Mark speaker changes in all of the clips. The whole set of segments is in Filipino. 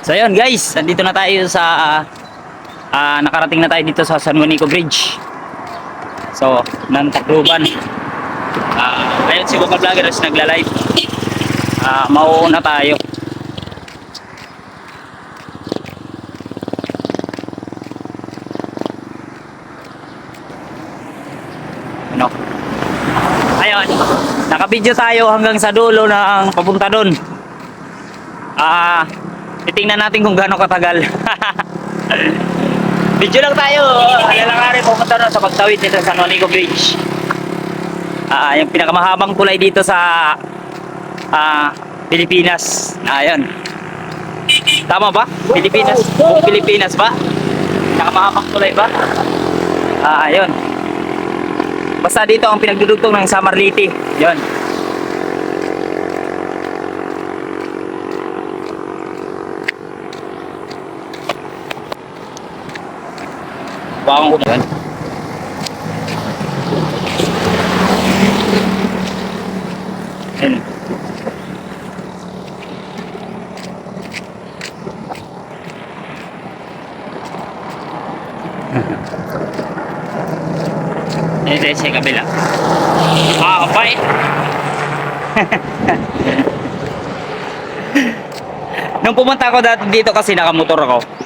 Speaker 1: So ayun guys, nandito na tayo sa ah, nakarating na tayo dito sa San Juanico Bridge. So, ng Tacloban. Ah, ayun si Vocal Vloggers nagla-live. Ah, mauuna tayo. Ano? Ayun, nakabidyo tayo hanggang sa dulo ng papunta doon. Ah, titingnan natin kung gaano katagal. Video lang tayo. Lalakarin pupunta na sa pagtawid nito sa Nonico Bridge. Ah, yung pinakamahabang tulay dito sa ah, Pilipinas. Ayun. Tama ba? Pilipinas? Buong Pilipinas ba? Pinakamahabang tulay ba? Ah, ayun. Basta dito ang pinagdudugtong ng Samarliti. Yun. Bawang yun. Yun. Ito sa kabila. Ah, okay. Nung pumunta ako dito kasi nakamotor ako.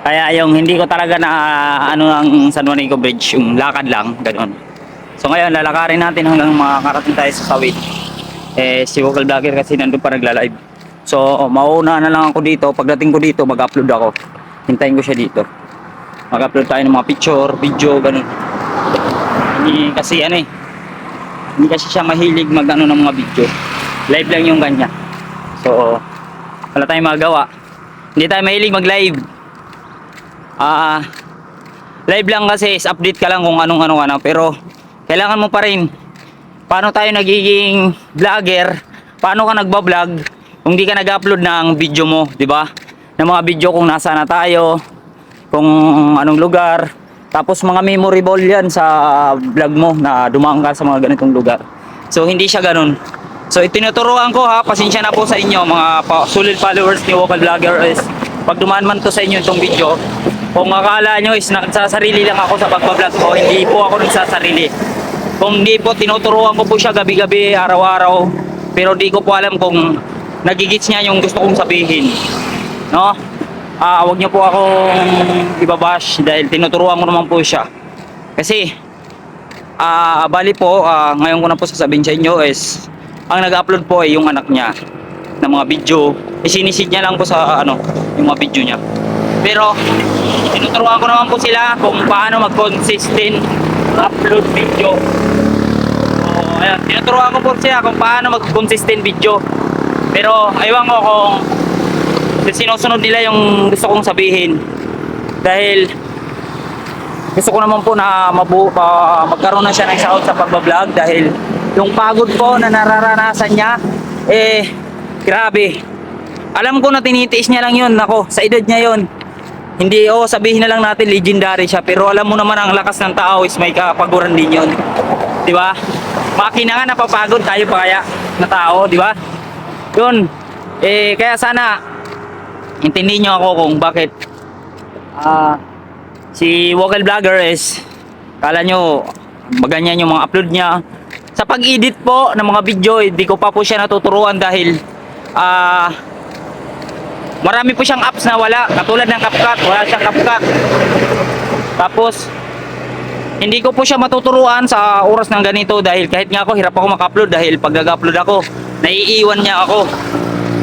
Speaker 1: Kaya yung hindi ko talaga na ano ang San Juanico Bridge, yung lakad lang, ganoon. So ngayon lalakarin natin hanggang makakarating tayo sa Sawit. Eh si Vocal Vlogger kasi nandun pa nagla-live. So mauna na lang ako dito, pagdating ko dito mag-upload ako. Hintayin ko siya dito. Mag-upload tayo ng mga picture, video, ganun. Hindi kasi ano eh. Hindi kasi siya mahilig mag ano ng mga video. Live lang yung kanya. So wala tayong magawa. Hindi tayo mahilig mag-live. Ah, live lang kasi is update ka lang kung anong ano ano pero kailangan mo pa rin. Paano tayo nagiging vlogger? Paano ka nagba-vlog kung di ka nag-upload ng video mo di ba? Ng mga video kung nasa na tayo kung anong lugar. Tapos mga memorable yan sa vlog mo na dumaan ka sa mga ganitong lugar. So hindi siya ganun. So itinuturuan ko ha? Pasensya na po sa inyo mga pa, solid followers ni Vocal Vlogger is pag dumaan man to sa inyo itong video kung akala nyo is nagsasarili lang ako sa pagbablog ko, hindi po ako nagsasarili. Kung hindi po, tinuturuan ko po siya gabi-gabi, araw-araw. Pero di ko po alam kung nagigits niya yung gusto kong sabihin. No? Ah, wag niyo po akong ibabash dahil tinuturuan ko naman po siya. Kasi, ah, bali po, ah, ngayon ko na po sasabihin sa inyo is, ang nag-upload po ay yung anak niya ng mga video. Isinisid niya lang po sa ano, yung mga video niya. Pero tinuturuan ko naman po sila kung paano mag-consistent upload video. So, ayan, tinuturuan ko po sila kung paano mag-consistent video. Pero aywan ko kung sinusunod nila yung gusto kong sabihin. Dahil gusto ko naman po na mabu pa, magkaroon na siya ng sahod sa pagbablog dahil yung pagod po na nararanasan niya eh grabe alam ko na tinitiis niya lang yun ako sa edad niya yun hindi oh sabihin na lang natin legendary siya pero alam mo naman ang lakas ng tao is may kapaguran din yun. Di ba? Makina nga napapagod tayo pa kaya na tao di ba? Yun. Eh kaya sana intindihin niyo ako kung bakit ah si Vocal Vlogger is kala nyo maganyan yung mga upload niya. Sa pag-edit po ng mga video hindi ko pa po siya natuturuan dahil ah marami po siyang apps na wala. Katulad ng CapCut wala siyang CapCut. Tapos hindi ko po siya matuturuan sa oras ng ganito dahil kahit nga ako hirap ako maka-upload dahil pag nag-upload ako naiiwan niya ako.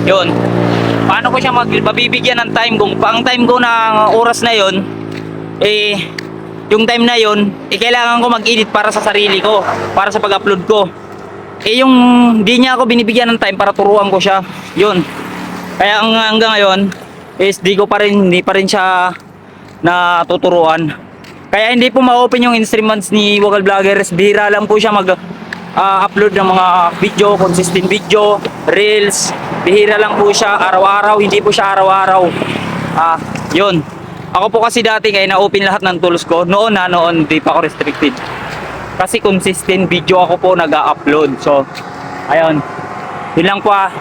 Speaker 1: Yun. Paano ko siya mabibigyan ng time kung pa time ko na oras na yon eh yung time na yon eh kailangan ko mag-edit para sa sarili ko para sa pag-upload ko. Eh yung di niya ako binibigyan ng time para turuan ko siya. Yun kaya ang hanggang ngayon is di ko pa rin hindi pa rin siya natuturuan. Kaya hindi po ma-open yung instruments ni Vocal Vloggers. Bihira lang po siya mag ah, upload ng mga video consistent video reels. Bihira lang po siya araw-araw hindi po siya araw-araw. Ah yun. Ako po kasi dati kaya na-open lahat ng tools ko. Noon na noon di pa ako restricted. Kasi consistent video ako po nag-upload. So ayun. Yun lang po ah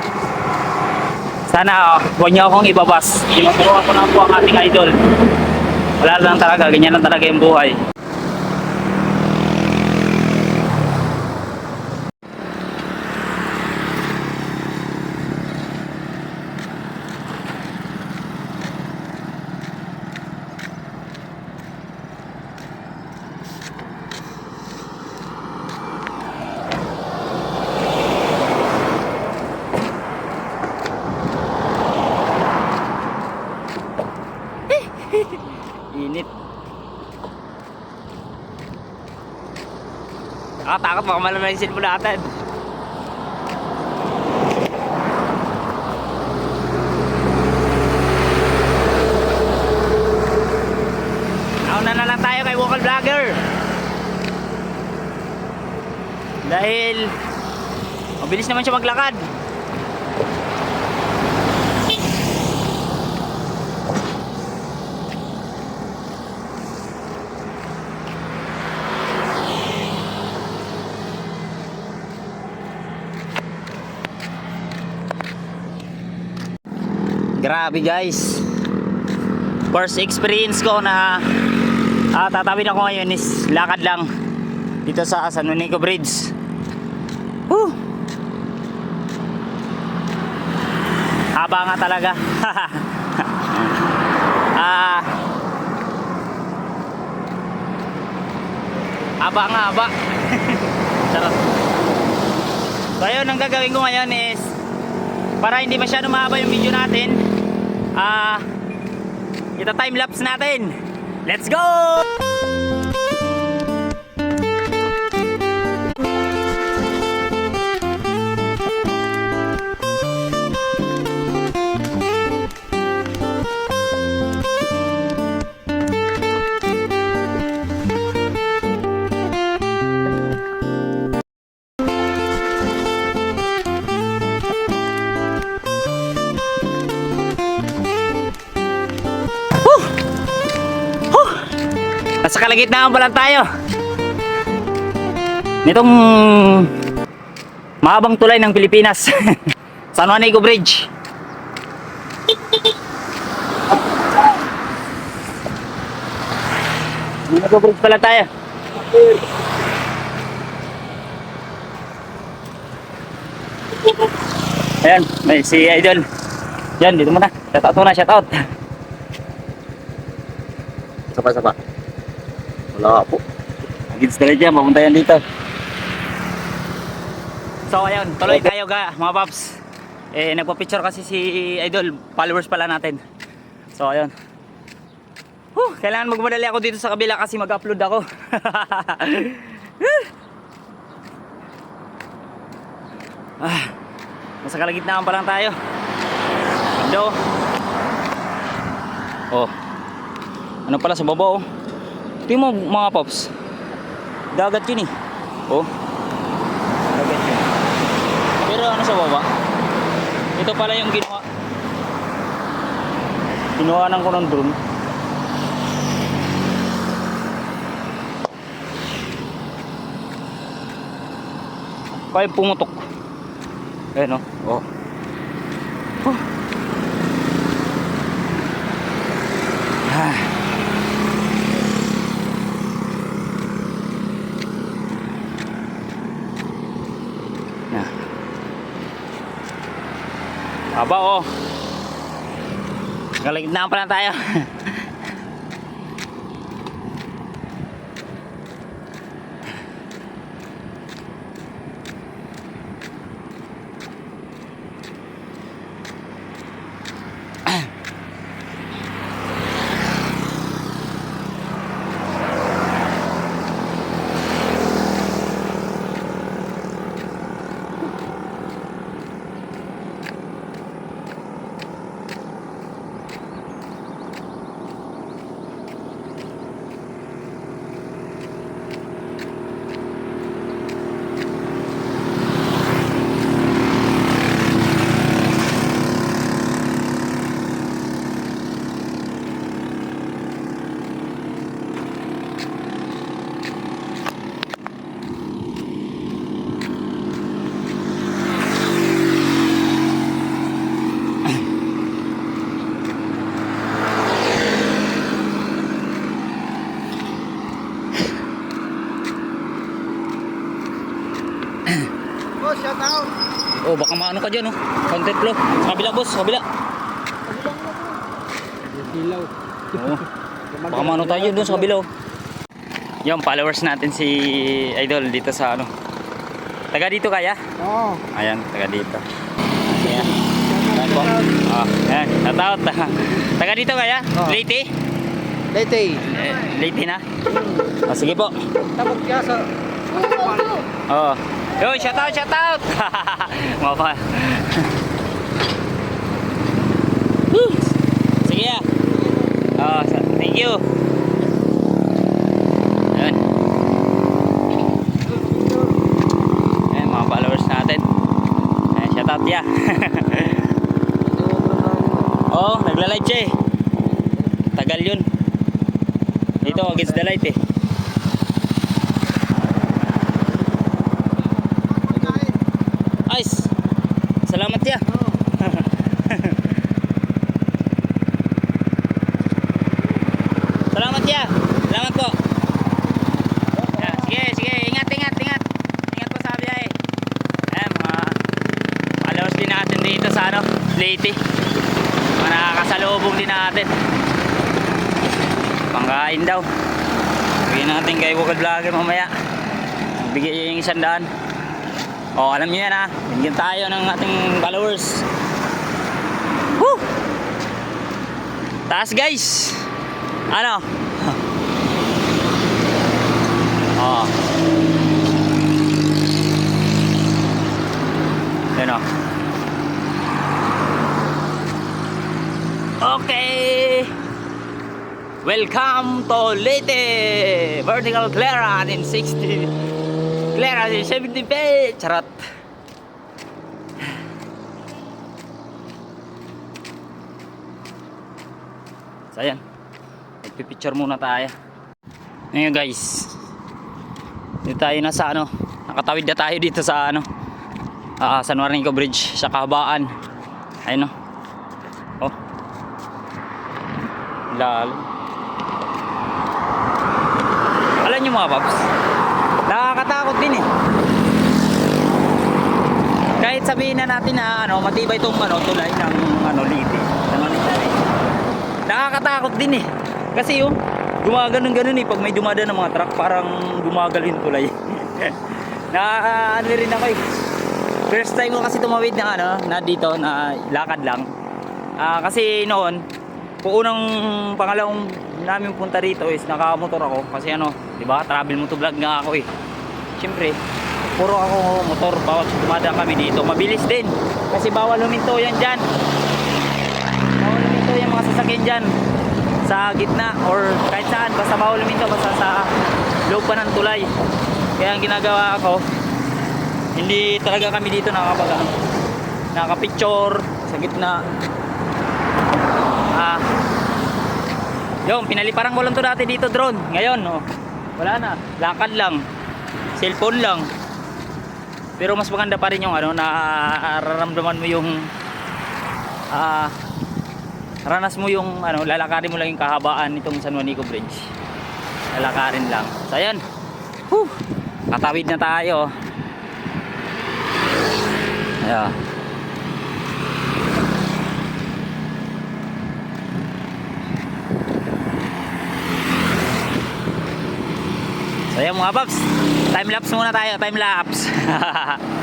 Speaker 1: Sana uh, huwag niyo akong ibabas. Tinuturuan ko na po ang ating idol. Wala lang talaga, ganyan lang talaga yung buhay. Baka malaman yung cellphone natin. Nauna na lang tayo kay Vocal Vlogger. Dahil mabilis naman siya maglakad. Grabe guys. First experience ko na ah, tatawid ako ngayon is lakad lang dito sa San Juanico Bridge. Woo! Haba nga talaga. ah Haba nga, haba. So ayun, ang gagawin ko ngayon is para hindi masyado mahaba yung video natin ah ita time lapse natin. Let's go kalagitnaan pa lang tayo nitong mahabang tulay ng Pilipinas San Juanico Bridge Juanico Bridge pala tayo Ayan, may si Idol. Yan, dito muna. Shout out muna, shout out.
Speaker 2: Sapa, sapa. Wala po.
Speaker 1: Gids na dyan, mapunta yan dito. So ayun, tuloy tayo ga, mga paps. Eh, nagpa-picture kasi si Idol, followers pala natin. So ayun. Huh, kailangan magmadali ako dito sa kabila kasi mag-upload ako. ah, nasa kalagitnaan pa lang tayo. Ando. Oh. Ano pala sa baba oh. Tingnan mo mga pops. Dagat yun eh. Oh. Dagat yun. Pero ano sa baba? Ito pala yung ginawa. Ginawa ko ng drone. Kaya pumutok. Ayan oh. Oh. Huh. Ah. Aba oh. Kalagitnaan pa lang tayo. maano ka dyan, oh. Content flow. Sa kabila, boss. Sa kabila.
Speaker 3: Silaw.
Speaker 1: Oo. Baka maano tayo doon sa kabila, oh. Yung followers natin si Idol dito sa ano. Taga dito kaya?
Speaker 3: Oo.
Speaker 1: Ayan, taga dito. Ayan. Ayan po. Ah, ayan. Shoutout. taga dito kaya?
Speaker 3: Oo.
Speaker 1: Leyte?
Speaker 3: Leyte.
Speaker 1: Eh, Leyte na? Ah, sige po.
Speaker 3: Tapos kaya sa...
Speaker 1: Oo. Yo, shout out, shout out. Mga pa. Sige ah. Oh, thank you. Mga followers natin. Ayun, shout out ya. Oh, nagla-live siya eh. Tagal yun. Dito, against the light eh. Ayos. Salamat ya. Salamat ya. Salamat po. Yan, sige, sige. Ingat, ingat, ingat. Ingat po sa biyahe. Ayan, mga followers din natin dito sa ano, Leyte. Mga nakakasalubong din natin. Pangkain daw. Bigyan natin kay Google Vlogger mamaya. Bigyan yung isang daan. O, alam niyo yan ha. Bigyan tayo ng ating followers. Woo! Taas guys! Ano? Oo. Yan o. Okay! Welcome to Leyte! Vertical clearance in 60 clearance in 70 feet! Charot! So ayan. Nagpipicture muna tayo. Ngayon guys. Dito tayo na sa ano. Nakatawid na tayo dito sa ano. ah San Juanico Bridge. Sa kahabaan. Ayun no. Oh. Lalim. Alam nyo mga paps. Nakakatakot din eh. Kahit sabihin na natin na ano, matibay itong ano, tulay ng ano, liti. Ano. Nakakatakot din eh. Kasi yung gumaganon-ganon eh. Pag may dumadaan ng mga truck, parang gumagal yung tulay. Nakakaano rin ako eh. First time ko kasi tumawid na ano, na dito, na lakad lang. Ah, kasi noon, kung unang pangalawang namin punta rito is nakamotor ako kasi ano, 'di ba? Travel moto vlog nga ako eh. Siyempre, puro ako motor bawat dumadaan kami dito. Mabilis din kasi bawal huminto yan diyan. Bawal huminto yung mga sasakyan diyan sa gitna or kahit saan basta bawal huminto basta sa loob pa ng tulay. Kaya ang ginagawa ko, hindi talaga kami dito nakakapag nakapicture sa gitna Ah. Yung pinaliparang ko lang to dati dito drone. Ngayon, oh. Wala na. Lakad lang. Cellphone lang. Pero mas maganda pa rin yung ano, nararamdaman mo yung ah ranas mo yung ano, lalakarin mo lang yung kahabaan nitong San Juanico Bridge. Lalakarin lang. So ayan. Whew. Katawid na tayo. Ayan. So ayan mga paps, time lapse muna tayo, time lapse.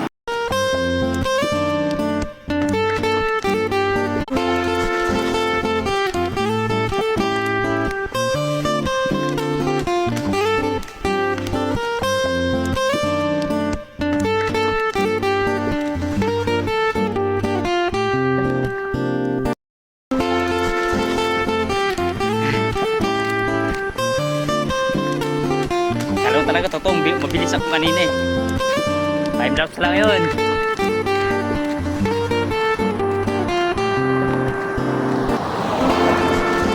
Speaker 1: Lapse lang yun.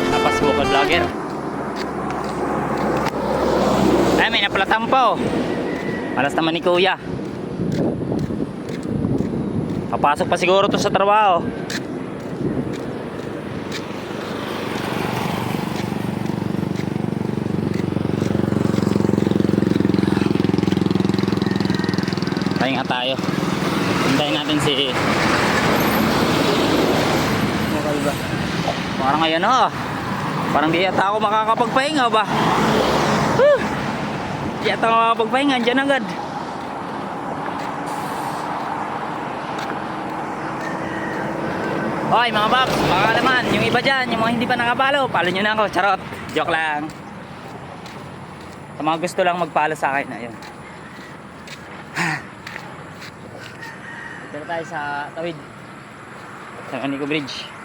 Speaker 1: Napas vocal vlogger. Ay, may napalatan pa oh. Malas naman ni kuya. Papasok pa siguro to sa trabaho. Pahinga tayo. Hintayin natin si... Okay ba? Parang ayan na. Parang di yata ako makakapagpahinga ba? Whew! Di yata ako makakapagpahinga. Diyan agad. Hoy mga Babs, baka naman, yung iba dyan, yung mga hindi pa nakapalo, palo nyo na ako, charot, joke lang. Sa mga gusto lang magpalo sa akin, ayun. Dito tayo sa tawid. Sa Manico Bridge.